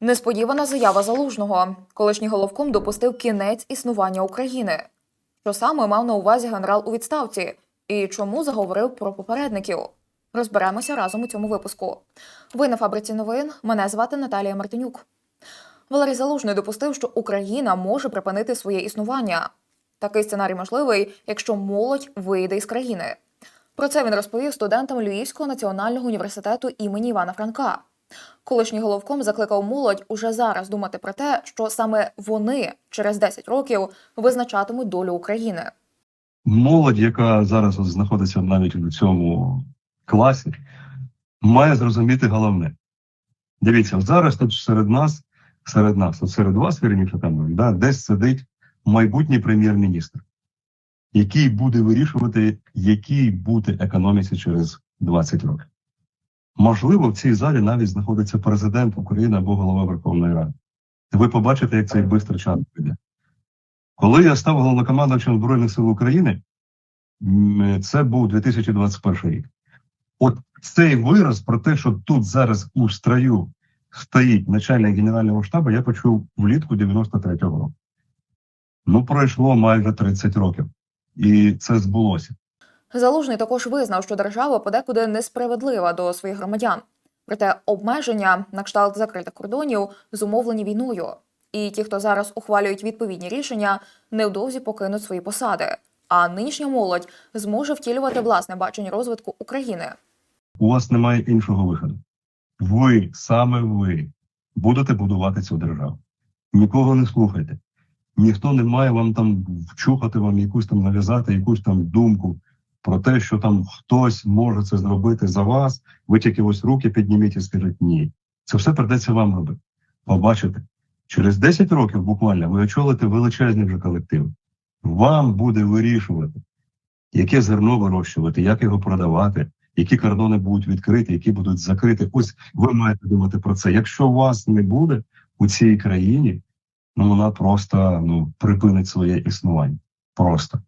Несподівана заява залужного. Колишній головком допустив кінець існування України. Що саме мав на увазі генерал у відставці і чому заговорив про попередників? Розберемося разом у цьому випуску. Ви на фабриці новин. Мене звати Наталія Мартинюк. Валерій Залужний допустив, що Україна може припинити своє існування. Такий сценарій можливий, якщо молодь вийде із країни. Про це він розповів студентам Львівського національного університету імені Івана Франка. Колишній головком закликав молодь уже зараз думати про те, що саме вони через 10 років визначатимуть долю України. молодь, яка зараз знаходиться навіть у цьому класі, має зрозуміти головне. Дивіться, зараз тут серед нас, серед нас, от серед вас, вірніше там, да, десь сидить майбутній прем'єр-міністр, який буде вирішувати, якій бути економіці через 20 років. Можливо, в цій залі навіть знаходиться президент України або голова Верховної Ради. Ви побачите, як цей бистро час піде. Коли я став головнокомандувачем Збройних сил України, це був 2021 рік. От цей вираз про те, що тут зараз у строю стоїть начальник генерального штабу, я почув влітку 93-го року. Ну, пройшло майже 30 років, і це збулося. Залужний також визнав, що держава подекуди несправедлива до своїх громадян. Проте обмеження на кшталт закритих кордонів зумовлені війною. І ті, хто зараз ухвалюють відповідні рішення, невдовзі покинуть свої посади. А нинішня молодь зможе втілювати власне бачення розвитку України. У вас немає іншого виходу. Ви, саме ви, будете будувати цю державу. Нікого не слухайте. Ніхто не має вам там вчухати вам якусь там нав'язати, якусь там думку про те, що там хтось може це зробити за вас. Ви тільки ось руки підніміть і скажіть ні. Це все придеться вам робити. Побачите, через 10 років буквально ви очолите величезні вже колективи. Вам буде вирішувати, яке зерно вирощувати, як його продавати, які кордони будуть відкриті, які будуть закриті. Ось ви маєте думати про це. Якщо вас не буде у цій країні, ну вона просто ну припинить своє існування. Просто.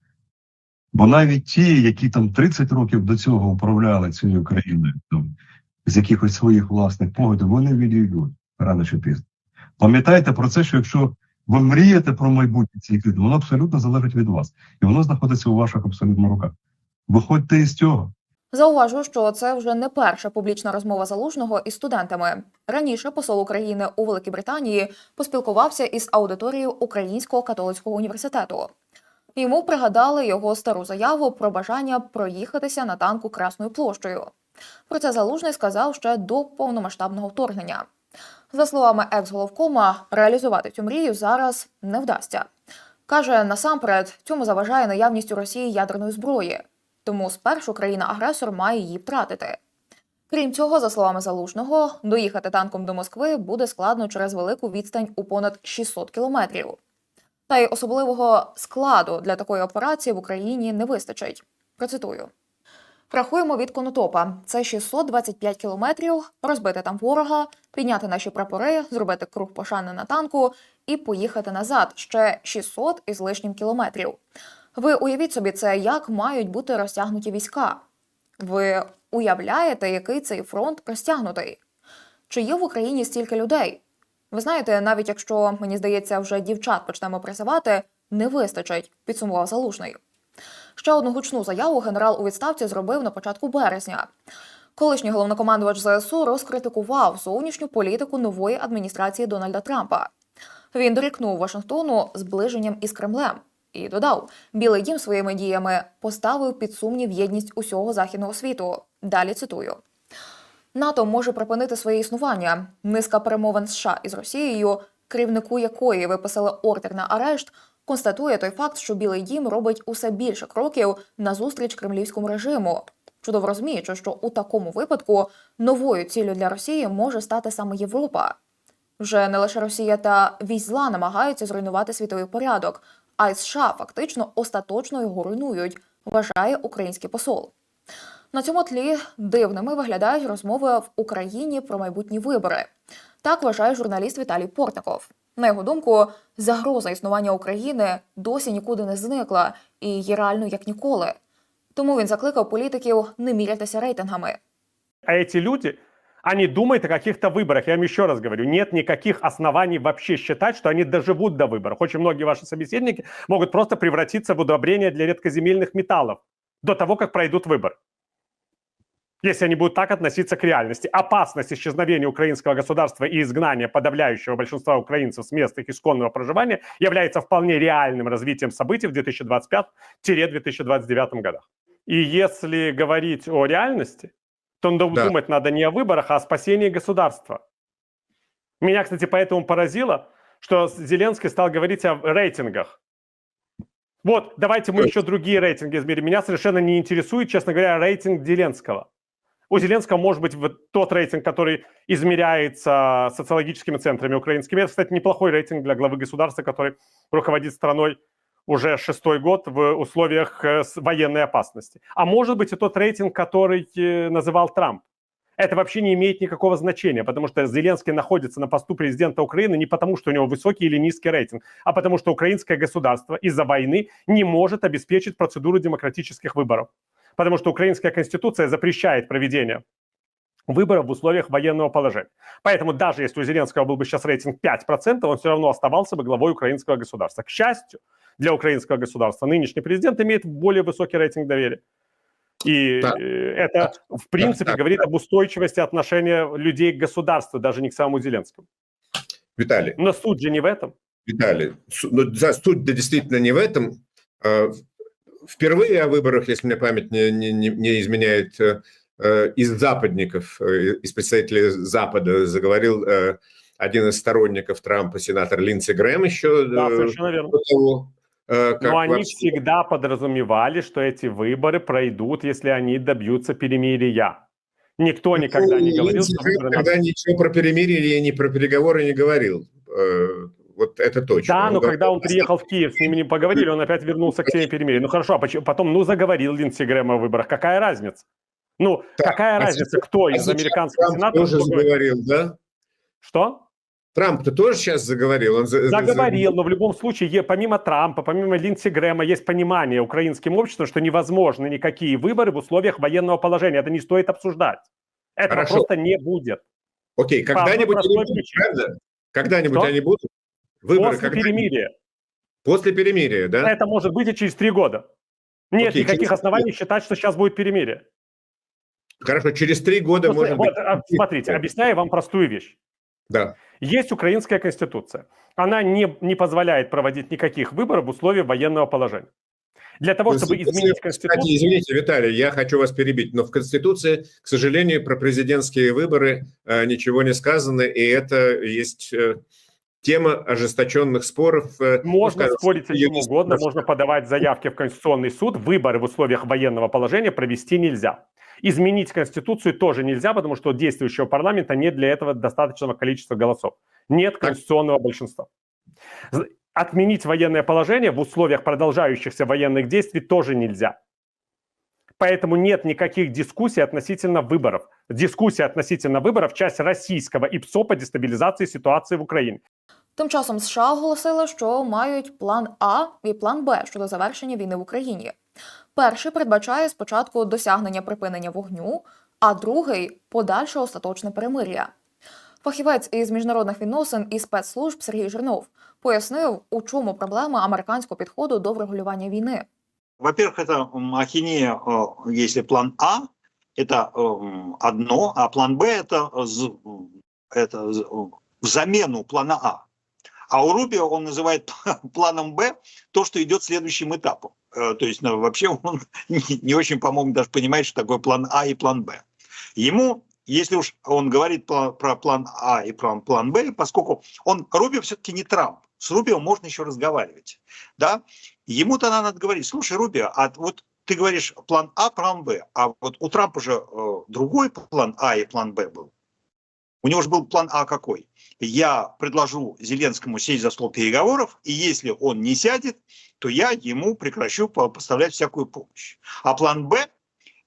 Бо навіть ті, які там 30 років до цього управляли цією країною, там, з якихось своїх власних поглядів, вони відійдуть рано чи пізно. Пам'ятайте про це, що якщо ви мрієте про майбутнє цієї країни, воно абсолютно залежить від вас, і воно знаходиться у ваших абсолютно руках. Виходьте із цього. Зауважу, що це вже не перша публічна розмова залужного із студентами. Раніше посол України у Великій Британії поспілкувався із аудиторією Українського католицького університету. Йому пригадали його стару заяву про бажання проїхатися на танку Красною площею. Про це залужний сказав ще до повномасштабного вторгнення. За словами екс-головкома, реалізувати цю мрію зараз не вдасться. Каже, насамперед цьому заважає наявність у Росії ядерної зброї, тому спершу країна-агресор має її втратити. Крім цього, за словами залужного, доїхати танком до Москви буде складно через велику відстань у понад 600 кілометрів. Та й особливого складу для такої операції в Україні не вистачить. Процитую. Рахуємо від конотопа. Це 625 кілометрів, розбити там ворога, підняти наші прапори, зробити круг пошани на танку і поїхати назад ще 600 із лишнім кілометрів. Ви уявіть собі, це як мають бути розтягнуті війська. Ви уявляєте, який цей фронт розтягнутий? Чи є в Україні стільки людей? Ви знаєте, навіть якщо мені здається, вже дівчат почнемо призивати, не вистачить, підсумував залужний. Ще одну гучну заяву генерал у відставці зробив на початку березня. Колишній головнокомандувач ЗСУ розкритикував зовнішню політику нової адміністрації Дональда Трампа. Він дорікнув Вашингтону зближенням із Кремлем і додав: Білий дім своїми діями поставив під сумнів єдність усього західного світу. Далі цитую. НАТО може припинити своє існування. Низка перемовин США із Росією, керівнику якої виписали ордер на арешт, констатує той факт, що Білий Дім робить усе більше кроків назустріч кремлівському режиму. Чудово розуміючи, що у такому випадку новою ціллю для Росії може стати саме Європа. Вже не лише Росія та вісь зла намагаються зруйнувати світовий порядок, а й США фактично остаточно його руйнують, вважає український посол. На цьому тлі дивними виглядають розмови в Україні про майбутні вибори. Так вважає журналіст Віталій Портников. На його думку, загроза існування України досі нікуди не зникла і є реальною як ніколи. Тому він закликав політиків не мірятися рейтингами. А эти люди Они думают о каких-то выборах. Я вам еще раз говорю, нет никаких оснований вообще считать, что они доживут до выборов. Очень многие ваши собеседники могут просто превратиться в удобрение для редкоземельных металлов до того, как пройдут выборы. Если они будут так относиться к реальности. Опасность исчезновения украинского государства и изгнания подавляющего большинства украинцев с мест их исконного проживания является вполне реальным развитием событий в 2025-2029 годах. И если говорить о реальности, то надо Да. думать надо не о выборах, а о спасении государства. Меня, кстати, поэтому поразило, что Зеленский стал говорить о рейтингах. Вот, давайте мы еще другие рейтинги измерим. Меня совершенно не интересует, честно говоря, рейтинг Зеленского. У Зеленского может быть тот рейтинг, который измеряется социологическими центрами украинскими. Это, кстати, неплохой рейтинг для главы государства, который руководит страной уже шестой год в условиях э, военной опасности. А может быть и тот рейтинг, который э, называл Трамп. Это вообще не имеет никакого значения, потому что Зеленский находится на посту президента Украины не потому, что у него высокий или низкий рейтинг, а потому что украинское государство из-за войны не может обеспечить процедуру демократических выборов. Потому что украинская конституция запрещает проведение выборов в условиях военного положения. Поэтому даже если у Зеленского был бы сейчас рейтинг 5%, он все равно оставался бы главой украинского государства. К счастью для украинского государства, нынешний президент имеет более высокий рейтинг доверия. И Так. э, это, в принципе, так, говорит об устойчивости отношения людей к государству, даже не к самому Зеленскому. Виталий, Но суть же не в этом. Виталий, суть да действительно не в этом. Впервые о выборах, если мне память не, не- не- не изменяет, э, э, из западников, э, из представителей Запада заговорил один из сторонников Трампа, сенатор Линдси Грэм еще Да, совершенно верно. того, как Но они вообще- всегда подразумевали, что эти выборы пройдут, если они добьются перемирия. Никто никогда не Ну, говорил, Линдси что выборы Когда ничего про перемирие, ни про переговоры не говорил. Вот это точно. Да, но говорил- когда он приехал в Киев, с ними не поговорили, он опять вернулся к теме перемирия. Ну хорошо, а почему- потом, ну, заговорил Линдси Грэм о выборах. Какая разница? Ну, Так, какая а разница, кто А из американских Трамп сенаторов... тоже говорит? заговорил, да? Что? Трамп-то тоже сейчас заговорил. Он за- за- Заговорил, но в любом случае, помимо Трампа, помимо Линдси Грэма, есть понимание украинским обществом, что невозможны никакие выборы в условиях военного положения. Это не стоит обсуждать. Этого Хорошо. просто не будет. Окей, когда-нибудь они будут, правда? Когда-нибудь Что? они будут? Выборы После когда? перемирия. После перемирия, да? Это может быть и через три года. Нет Окей, никаких через- оснований считать, что сейчас будет перемирие. Хорошо, через три года, Ну, может вот, быть... а, смотрите, объясняю вам простую вещь. Да. Есть украинская конституция. Она не, не позволяет проводить никаких выборов в условиях военного положения. Для того, чтобы изменить Кстати, конституцию... извините, Виталий, я хочу вас перебить, но в Конституции, к сожалению, про президентские выборы э, ничего не сказано, и это есть э, тема ожесточенных споров. э, ну, Можно скажем, спорить чем юристов. угодно, можно подавать заявки в Конституционный суд. Выборы в условиях военного положения провести нельзя. Изменить Конституцию тоже нельзя, потому что у действующего парламента нет для этого достаточного количества голосов. Нет конституционного большинства. З- Отменить военное положение в условиях продолжающихся военных действий тоже нельзя. Поэтому нет никаких дискуссий относительно выборов. Дискуссия относительно выборов – часть российского ИПСО по дестабилизации ситуации в Україні. Тим часом США оголосили, що мають план А і план Б щодо завершення війни в Україні. Перший передбачає спочатку досягнення припинення вогню, а другий подальше остаточне перемир'я. Фахівець із міжнародних відносин і спецслужб Сергій Жирнов пояснив, у чому проблема американського підходу до врегулювання війни. Во-первых, это м, ахинея, э, если план А, это эм, одно, а план Б это, з- это з- в замену плана А. А у Рубио он называет планом Б то, что идет следующим этапом. Э, То есть ну, вообще он не, очень, по-моему, даже понимает, что такое план А и план Б. Ему, если уж он говорит про, про план А и про план Б, поскольку он, Рубио все-таки не Трамп, с Рубио можно еще разговаривать, да, Ему-то надо говорить, слушай, Рубио, а вот ты говоришь план А, план Б, а вот у Трампа же э, другой план А и план Б был. У него же был план А какой? Я предложу Зеленскому сесть за стол переговоров, и если он не сядет, то я ему прекращу по- поставлять всякую помощь. А план Б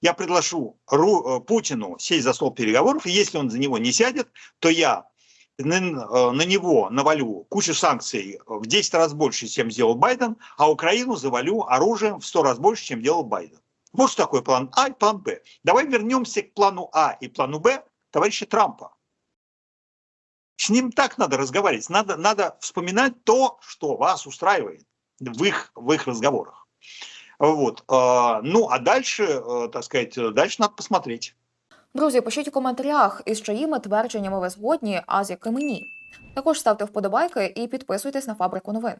я предложу Ру- э, Путину сесть за стол переговоров, и если он за него не сядет, то я на, э, на него навалю кучу санкций в 10 раз больше, чем сделал Байден, а Украину завалю оружием в 100 раз больше, чем делал Байден. Вот что такое план А и план Б. Давай вернемся к плану А и плану Б товарища Трампа. С ним так надо разговаривать. Надо, надо вспоминать то, что вас устраивает в их, в их разговорах. Вот. А, Ну, а дальше, э, так сказать, дальше надо посмотреть. Друзі, пишіть у коментарях, із чиїми твердженнями ви згодні, а з якими ні. Також ставте вподобайки і підписуйтесь на фабрику новин.